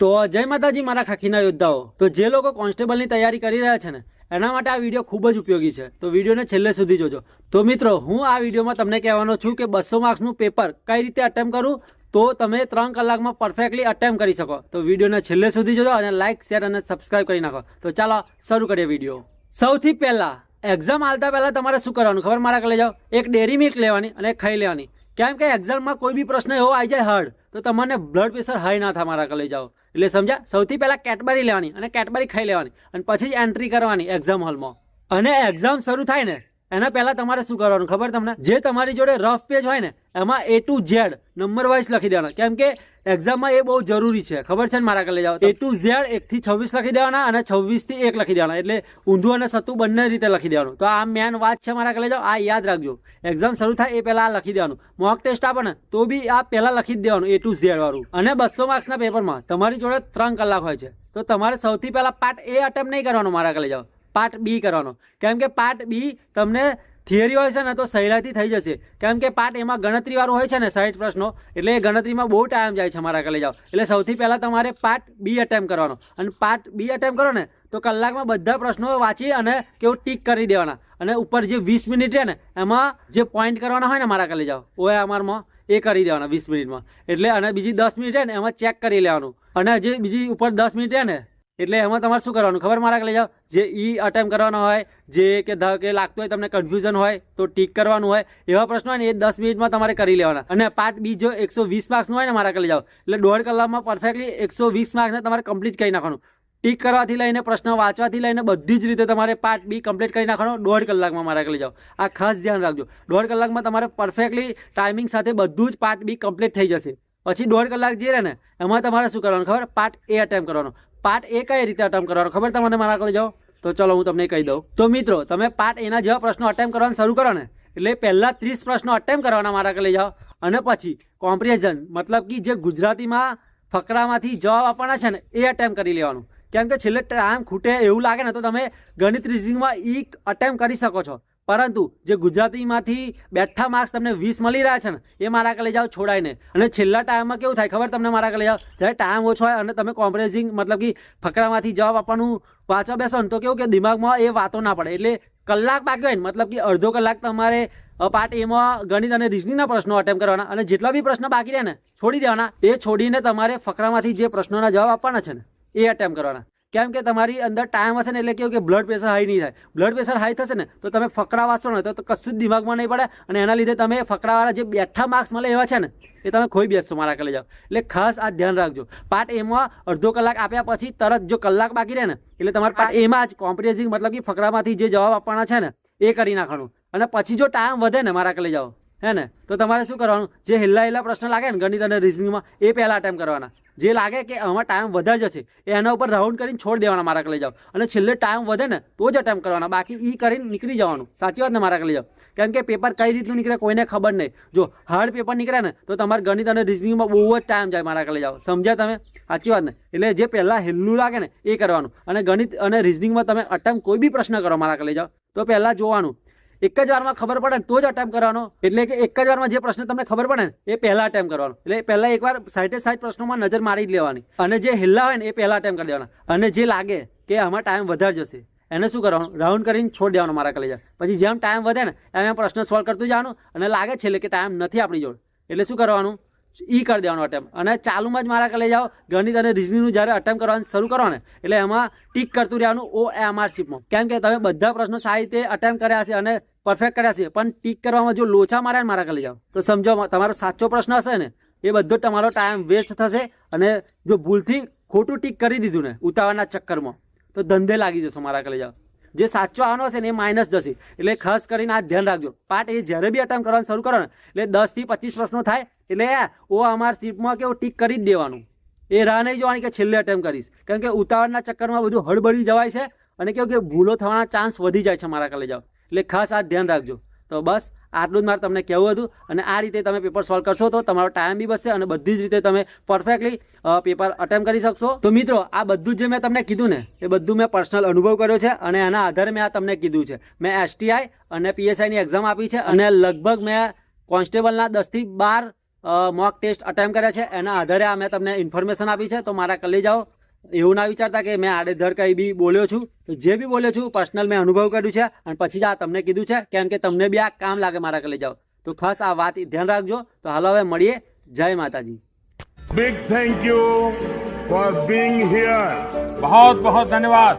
તો જય માતાજી, મારા ખાખીના યોદ્ધાઓ. તો જે લોકો કોન્સ્ટેબલની તૈયારી કરી રહ્યા છે ને, એના માટે આ વીડિયો ખૂબ જ ઉપયોગી છે. તો વિડીયોને છેલ્લે સુધી જોજો. તો મિત્રો, હું આ વિડીયોમાં તમને કહેવાનો છું કે બસો માર્ક્સનું પેપર કઈ રીતે અટેમ્પ કરું, તો તમે ત્રણ કલાકમાં પરફેક્ટલી અટેમ્પ કરી શકો. તો વિડીયોને છેલ્લે સુધી જોજો અને લાઇક શેર અને સબસ્ક્રાઇબ કરી નાખો. તો ચાલો, શરૂ કરીએ વીડિયો. સૌથી પહેલાં એક્ઝામ આવતા પહેલાં તમારે શું કરવાનું? ખબર? મારા કલે જાઓ. એક ડેરી મિલ્ક લેવાની અને ખાઈ લેવાની. કેમ કે એક્ઝામમાં કોઈ બી પ્રશ્ન એવો આવી જાય હાર્ડ તો તમને બ્લડ પ્રેશર હાઈ ના થાય મારા કલે જાઓ. એટલે સમજ્યા? સૌથી પહેલાં કેટબરી લેવાની અને કેટબરી ખાઈ લેવાની અને પછી જ એન્ટ્રી કરવાની એક્ઝામ હોલમાં અને એક્ઝામ શરૂ થાય ને એના પહેલાં તમારે શું કરવાનું ખબર તમને? જે તમારી જોડે રફ પેજ હોય ને, એમાં A to Z number wise લખી દેવાના. કેમ કે એક્ઝામમાં એ બહુ જરૂરી છે. ખબર છે ને મારા કલે જાઓ એ ટુ ઝેડ એકથી છવ્વીસ લખી દેવાના અને છવ્વીસથી એક લખી દેવાના. એટલે ઊંધું અને સતું બંને રીતે લખી દેવાનું. તો આ મેન વાત છે મારા કરી જાઓ, આ યાદ રાખજો. એક્ઝામ શરૂ થાય એ પહેલાં આ લખી દેવાનું. મોક ટેસ્ટ આપે ને તો બી આ પહેલાં લખી જ દેવાનું એ ટુ ઝેડ વાળું. અને બસો માર્ક્સના પેપરમાં તમારી જોડે ત્રણ કલાક હોય છે. તો તમારે સૌથી પહેલાં પાર્ટ એ અટેમ્પ નહીં કરવાનો મારા કલે જાઓ. પાર્ટ બી કરવાનો. કેમ કે પાર્ટ બી તમને થિયરી હોય છે ને તો સહેલાઈથી થઈ જશે. કેમ કે પાર્ટ એમાં ગણતરીવાળું હોય છે ને સાઈઠ પ્રશ્નો, એટલે એ ગણતરીમાં બહુ ટાઈમ જાય છે મારા કલે જાઓ એટલે સૌથી પહેલાં તમારે પાર્ટ બી અટેમ્પ કરવાનો. અને પાર્ટ બી અટેમ્પ કરો ને, તો કલાકમાં બધા પ્રશ્નો વાંચી અને કેવું ટીક કરી દેવાના. અને ઉપર જે વીસ મિનિટ છે ને, એમાં જે પોઈન્ટ કરવાના હોય ને મારા કલે જાઓ ઓએ અમારમાં, એ કરી દેવાના વીસ મિનિટમાં. એટલે અને બીજી દસ મિનિટ છે ને, એમાં ચેક કરી લેવાનું. અને જે બીજી ઉપર દસ મિનિટ છે ને એટલે એમાં તમારે શું કરવાનું? ખબર મારા લઈ જાઓ. જે ઈ અટેમ્પ કરવાનો હોય, જે કે ધારો કે લાગતું હોય, તમને કન્ફ્યુઝન હોય, તો ટીક કરવાનું હોય, એવા પ્રશ્નો હોય ને એ દસ મિનિટમાં તમારે કરી લેવાના. અને પાર્ટ બી જો એકસો વીસ માર્ક્સનું હોય ને મારા લઈ જાઓ, એટલે દોઢ કલાકમાં પરફેક્ટલી એકસો વીસ માર્ક્સને તમારે કમ્પ્લીટ કરી નાખવાનું. ટીક કરવાથી લઈને, પ્રશ્ન વાંચવાથી લઈને બધી જ રીતે તમારે પાર્ટ બી કમ્પ્લીટ કરી નાખવાનો દોઢ કલાકમાં મારા લઈ જાઓ. આ ખાસ ધ્યાન રાખજો. દોઢ કલાકમાં તમારે પરફેક્ટલી ટાઈમિંગ સાથે બધું જ પાર્ટ બી કમ્પ્લીટ થઈ જશે. પછી દોઢ કલાક જે રહે ને, એમાં તમારે શું કરવાનું ખબર? પાર્ટ એ અટેમ્પ કરવાનો. પાર્ટ એ કઈ રીતે અટેમ્પ કરવાનો? ખબર તમને મારા આગળ જાઓ? તો ચલો હું તમને કહી દઉં. તો મિત્રો, તમે પાર્ટ એના જેવા પ્રશ્નો અટેમ્પ કરવાનું શરૂ કરો ને, એટલે પહેલાં ત્રીસ પ્રશ્નો અટેમ્પ કરવાના મારા આગળ જાઓ. અને પછી કોમ્પ્રિહેઝન મતલબ કે જે ગુજરાતીમાં ફકરામાંથી જવાબ આપવાના છે ને, એ અટેમ્પ કરી લેવાનું. કેમ કે છેલ્લે ટાઈમ ખૂટે એવું લાગે ને, તો તમે ગણિત રિઝનિંગમાં ઈ અટેમ્પ કરી શકો છો. પરંતુ જે ગુજરાતીમાંથી બેઠા માર્ક્સ તમને વીસ મળી રહ્યા છે ને, એ મારા લઈ જાઓ છોડાઈને અને છેલ્લા ટાઈમમાં કેવું થાય ખબર તમને મારા લઈ જાઓ? જ્યારે ટાઈમ ઓછો હોય અને તમે કોમ્પ્રેઝિંગ મતલબ કે ફકરામાંથી જવાબ આપવાનું વાંચવા બેસો ને તો કેવું કે દિમાગમાં એ વાતો ના પડે. એટલે કલાક બાકી હોય ને, મતલબ કે અડધો કલાક તમારે પાર્ટ એમાં ગણિત અને રિઝનિંગના પ્રશ્નો અટેમ્પ કરવાના. અને જેટલા બી પ્રશ્ન બાકી રહે ને, છોડી દેવાના. એ છોડીને તમારે ફકરામાંથી જે પ્રશ્નોના જવાબ આપવાના છે ને, એ અટેમ્પ કરવાના. કેમ કે તમારી અંદર ટાઈમ હશે ને એટલે કેવું કે બ્લડ પ્રેશર હાઈ નહીં થાય. બ્લડ પ્રેશર હાઈ થશે ને, તો તમે ફકરા વાંચશો ને, તો કશું જ દિમાગમાં નહીં પડે અને એના લીધે તમે ફકરાવાળા જે બેઠા માર્ક્સ મળે એવા છે ને, એ તમે ખોઈ બેસશો મારા કલે જાઓ. એટલે ખાસ આ ધ્યાન રાખજો. પાર્ટ એમાં અડધો કલાક આપ્યા પછી તરત જો કલાક બાકી રહે ને, એટલે તમારે પાર્ટ એમાં જ કોમ્પ્રિહેન્સિવ મતલબ કે ફકરામાંથી જે જવાબ આપવાના છે ને, એ કરી નાખવાનું. અને પછી જો ટાઈમ વધે ને મારા કલે જાઓ, હે ને, તો તમારે શું કરવાનું? જે હેલ્લા હેલ્લા પ્રશ્ન લાગે ને ગણિત અને રિઝનિંગમાં એ પહેલાં અટેમ્પ કરવાના. જે લાગે કે આમાં ટાઈમ વધારે જશે એના ઉપર રાઉન્ડ કરીને છોડ દેવાના મારા લઈ જાઓ. અને છેલ્લે ટાઈમ વધે ને, તો જ અટેમ્પ કરવાના. બાકી એ કરીને નીકળી જવાનું. સાચી વાત ને, મારા કલે જાઓ. કેમ કે પેપર કઈ રીતનું નીકળે કોઈને ખબર નહીં. જો હાર્ડ પેપર નીકળે ને, તો તમારે ગણિત અને રિઝનિંગમાં બહુ જ ટાઈમ જાય મારા લઈ જાઓ. સમજ્યા તમે? સાચી વાત ને? એટલે જે પહેલાં હેલ્લું લાગે ને, એ કરવાનું. અને ગણિત અને રિઝનિંગમાં તમે અટેમ્પ કોઈ બી પ્રશ્ન કરો મારા કલે જાઓ. તો પહેલાં જોવાનું. એક જ વારમાં ખબર પડે તો જ અટેમ્પ કરવાનો. એટલે કે એક જ વારમાં જે પ્રશ્ન તમને ખબર પડે એ પહેલા અટેમ્પ કરવાનો. એટલે પહેલા એકવાર સાઠે સાઠ પ્રશ્નોમાં નજર મારી જ લેવાની. અને જે હિલ્લા હોય ને, એ પહેલા અટેમ્પ કરી દેવાના. અને જે લાગે કે આમાં ટાઈમ વધારે જશે, એને શું કરવાનું? રાઉન્ડ કરીને છોડી દેવાનો મારા કલેજા પછી જેમ ટાઈમ વધે ને, એમ એમ પ્રશ્ન સોલ્વ કરતું જવાનું. અને લાગે છે કે ટાઈમ નથી આપણી જોડે. એટલે શું કરવાનું? ઈ કરી દેવાનો અટેમ્પ અને ચાલુમાં જ મારા લઈ જાઓ, ગણિત અને રિઝનિંગનું જ્યારે અટેમ્પ કરવાનું શરૂ કરો ને, એટલે એમાં ટીક કરતું રહેવાનું ઓ એમ આર શીપમાં કેમ કે તમે બધા પ્રશ્નો સારી રીતે અટેમ્પ કર્યા છે અને પરફેક્ટ કર્યા છે, પણ ટીક કરવામાં જો લોચા માર્યા મારા લઈ જાઓ, તો સમજો તમારો સાચો પ્રશ્ન હશે ને, એ બધો તમારો ટાઈમ વેસ્ટ થશે અને જો ભૂલથી ખોટું ટીક કરી દીધું ને, ઉતાવળના ચક્કરમાં, તો ધંધે લાગી જશો મારા લઈ જાઓ. જે સાચો આવવાનો હશે ને, એ માઇનસ જશે એટલે ખાસ કરીને આ ધ્યાન રાખજો. પાર્ટ એ જ્યારે બી અટેમ્પ કરવાનું શરૂ કરો ને, એટલે દસથી પચીસ પ્રશ્નો થાય એટલે ઓ અમારા સીટમાં કેવું ટીક કરી જ દેવાનું. એ રાહ નહીં જોવાની કે છેલ્લે અટેમ્પ કરીશ. કારણ કે ઉતાવળના ચક્કરમાં બધું હળબળી જવાય છે અને કેવું કે ભૂલો થવાના ચાન્સ વધી જાય છે મારા કલે જાઓ. એટલે ખાસ આ ધ્યાન રાખજો. તો બસ, આટલું જ મારે તમને કહેવું હતું અને આ રીતે તમે પેપર સોલ્વ કરશો તો તમારો ટાઈમ બી બચશે અને બધી જ રીતે તમે પરફેક્ટલી પેપર અટેમ્પ કરી શકશો. તો મિત્રો, આ બધું જે મેં તમને કીધું ને, એ બધું મેં પર્સનલ અનુભવ કર્યો છે અને એના આધારે મેં આ તમને કીધું છે. મેં એસટીઆઈ અને પીએસઆઈની એક્ઝામ આપી છે અને લગભગ મેં કોન્સ્ટેબલના દસથી બાર મોક ટેસ્ટ અટેમ્પ કર્યા છે. એના આધારે આ મેં તમને ઇન્ફોર્મેશન આપી છે. તો મારા કલી જાઓ. એવું ના વિચારતા કે મેં આડેધર કંઈ બી બોલ્યો છું. જે બી બોલ્યો છું પર્સનલ મેં અનુભવ કર્યું છે. અને પછી જ આ તમને કીધું છે કેમ કે તમને બી આ કામ લાગે મારા કલી જાઓ. તો ખાસ આ વાત ધ્યાન રાખજો. તો હાલો હવે મળીએ. જય Mataji. Big thank you for being here બહુ બહુ ધન્યવાદ